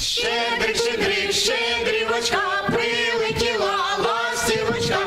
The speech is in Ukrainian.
Щедрик, щедрик, щедрівочка, прилетіла ластівочка.